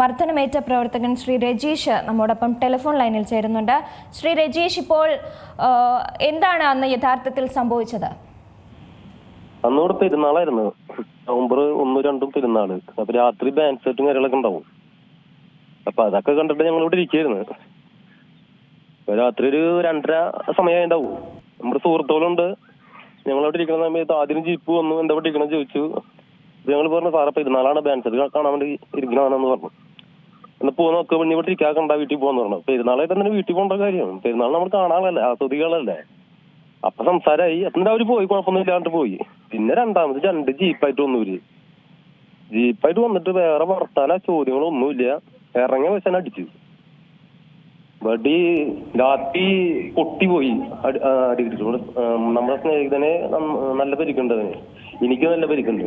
മർദ്ദനമേറ്റ പ്രവർത്തകൻ ശ്രീ രജീഷ് നമ്മോടൊപ്പം ടെലിഫോൺ ലൈനിൽ ചേരുന്നുണ്ട്. ശ്രീ രജീഷ് ഇപ്പോൾ എന്താണ് അന്ന് യഥാർത്ഥത്തിൽ സംഭവിച്ചത്? അന്നോട് പെരുന്നാളായിരുന്നു. നവംബർ ഒന്നും രണ്ടും പെരുന്നാൾ. അപ്പൊ രാത്രി ബാൻഡ് സെറ്റും കാര്യങ്ങളൊക്കെ ഉണ്ടാവും. അപ്പൊ അതൊക്കെ കണ്ടിട്ട് ഞങ്ങൾ ഇവിടെ ഇരിക്കായിരുന്നു രാത്രി ഒരു രണ്ടര സമയമായി ഉണ്ടാവും നമ്മുടെ സുഹൃത്തുക്കളുണ്ട്. ഞങ്ങൾ ഇരിക്കുന്ന സമയത്ത് ആദ്യം ജീപ്പ് വന്നു. എന്താ ഇരിക്കണം ചോദിച്ചു. ഞങ്ങൾ പറഞ്ഞു സാറേ പെരുന്നാളാണ് ബാൻഡ് സെറ്റ് കാണാൻ വേണ്ടി ഇരിക്കണമെന്ന് പറഞ്ഞു. എന്നാ പോ നോക്ക് പിന്നെ ഇവിടെ ഇരിക്കാക്കണ്ട വീട്ടിൽ പോകാന്ന് പറഞ്ഞു. പെരുന്നാളായിട്ട് തന്നെ വീട്ടിൽ പോകേണ്ട കാര്യം. പെരുന്നാൾ നമ്മൾ കാണാനല്ലേ ആസ്വദികളല്ലേ അപ്പൊ സംസാരമായി എന്നിട്ട് അവർ പോയി കുഴപ്പമൊന്നും ഇല്ലാണ്ട് പോയി. പിന്നെ രണ്ടാമത് രണ്ട് ജീപ്പായിട്ട് വന്നു ഇവർ. ജീപ്പായിട്ട് വന്നിട്ട് വേറെ വർത്താന ചോദ്യങ്ങളൊന്നുമില്ല. ഇറങ്ങിയ വെച്ചാൽ അടിച്ചു. വടി രാത്രി പൊട്ടിപ്പോയി. അടി- ആ, നമ്മുടെ സ്നേഹിതനെ നല്ല പരിക്കുണ്ട് അവന്. എനിക്ക് നല്ല പരിക്കുണ്ട്.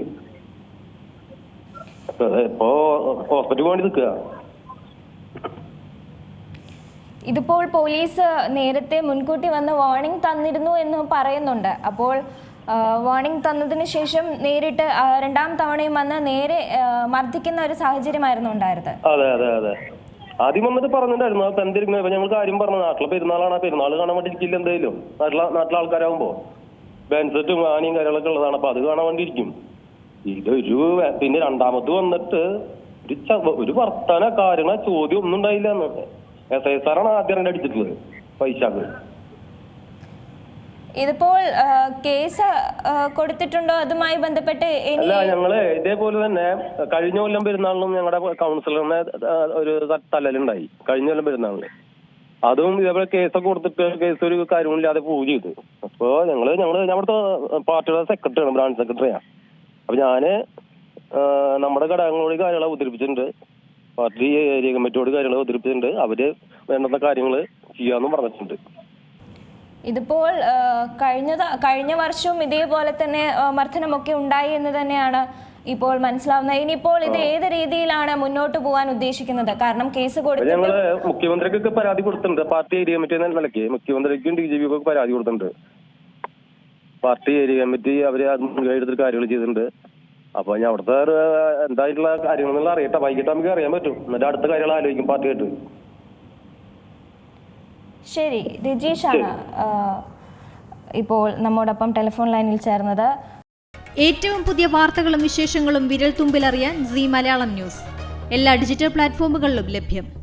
ഇപ്പോ ഹോസ്പിറ്റലിൽ പോകേണ്ടി നിൽക്കുക. ഇതിപ്പോൾ പോലീസ് നേരത്തെ മുൻകൂട്ടി വന്ന് വാർണിംഗ് തന്നിരുന്നു എന്ന് പറയുന്നുണ്ട്. അപ്പോൾ വാർണിംഗ് തന്നതിന് ശേഷം നേരിട്ട് രണ്ടാം തവണയും വന്ന് നേരെ മർദ്ദിക്കുന്ന ഒരു സാഹചര്യമായിരുന്നു ഉണ്ടായത് അതെ അതെ അതെ. ആദ്യം വന്നിട്ട് പറഞ്ഞിട്ടുണ്ടായിരുന്നു ഇപ്പൊ ഞങ്ങൾ കാര്യം പറഞ്ഞു നാട്ടിലെ പെരുന്നാളാണ് പെരുന്നാൾ കാണാൻ വേണ്ടി ഇരിക്കില്ല എന്തായാലും നാട്ടിലെ നാട്ടിലെ ആൾക്കാരാകുമ്പോ ബാൻസെറ്റും ആനയും കാര്യങ്ങളൊക്കെ ഉള്ളതാണ് അപ്പൊ അത് കാണാൻ വേണ്ടി ഇരിക്കും. ഇതൊരു പിന്നെ രണ്ടാമത് വന്നിട്ട് ഒരു ഒരു വർത്താന കാര്യങ്ങളെ ചോദ്യം ഒന്നും ഉണ്ടായില്ല എസ് ഐ സാറാണ് ആദ്യം രണ്ട് അടിച്ചിട്ടുള്ളത് പൈസക്ക് ഇതിപ്പോൾ കേസ് കൊടുത്തിട്ടുണ്ടോ? അതുമായി ബന്ധപ്പെട്ട് അല്ല ഞങ്ങൾ ഇതേപോലെ തന്നെ കഴിഞ്ഞ കൊല്ലം പെരുന്നാളിനും ഞങ്ങളുടെ കൗൺസിലറിനെ ഒരു തല്ലലുണ്ടായി കഴിഞ്ഞ കൊല്ലം പെരുന്നാളിന്. അതും ഇതേപോലെ കേസൊക്കെ കൊടുത്തിട്ട് കേസ് ഒരു കാര്യമില്ലാതെ പോവുക ചെയ്തു. അപ്പോ ഞങ്ങൾ ഞങ്ങൾ ഞങ്ങളുടെ പാർട്ടിയുടെ സെക്രട്ടറിയാണ് ബ്രാഞ്ച് സെക്രട്ടറിയാണ് അപ്പൊ ഞാൻ നമ്മുടെ ഘടകങ്ങളോട് കാര്യങ്ങളെ അവതരിപ്പിച്ചിട്ടുണ്ട്. പാർട്ടി ഏരിയ കമ്മിറ്റിയോട് കാര്യങ്ങൾ അവതരിപ്പിച്ചിട്ടുണ്ട്. അവർ വേണ്ടുന്ന കാര്യങ്ങൾ ചെയ്യാന്നും പറഞ്ഞിട്ടുണ്ട്. ഇതിപ്പോൾ കഴിഞ്ഞ കഴിഞ്ഞ വർഷവും ഇതേപോലെ തന്നെ മർദ്ദനമൊക്കെ ഉണ്ടായി എന്ന് തന്നെയാണ് ഇപ്പോൾ മനസ്സിലാവുന്നത്. ഇനിയിപ്പോൾ ഇത് ഏത് രീതിയിലാണ് മുന്നോട്ട് പോകാൻ ഉദ്ദേശിക്കുന്നത്? കാരണം കേസ് കൊടുത്തു ഞങ്ങൾ മുഖ്യമന്ത്രിക്കൊക്കെ പരാതി കൊടുത്തിട്ടുണ്ട്. പാർട്ടി ഏരിയ കമ്മിറ്റി എന്ന നിലയ്ക്ക് മുഖ്യമന്ത്രിക്കും ഡി ജി പിക്കും പരാതി കൊടുത്തിട്ടുണ്ട്. പാർട്ടി ഏരിയ കമ്മിറ്റി അവർ മുൻകൈ എടുത്തിട്ട് കാര്യങ്ങൾ ചെയ്തിട്ടുണ്ട്. അപ്പൊ ഞാൻ അവിടുത്തെ ഒരു, എന്തായിട്ടുള്ള കാര്യങ്ങളെന്നുള്ള അറിയട്ടെ. വൈകിട്ട് നമുക്ക് അറിയാൻ പറ്റും. എന്നിട്ട് അടുത്ത കാര്യങ്ങൾ ആലോചിക്കും പാർട്ടിയായിട്ട് ശരി. രജീഷാണ് ആണ് ഇപ്പോൾ നമ്മോടൊപ്പം ടെലിഫോൺ ലൈനിൽ ചേർന്നത്. ഏറ്റവും പുതിയ വാർത്തകളും വിശേഷങ്ങളും വിരൽ തുമ്പിലറിയാൻ സി മലയാളം ന്യൂസ്. എല്ലാ ഡിജിറ്റൽ പ്ലാറ്റ്ഫോമുകളിലും ലഭ്യം.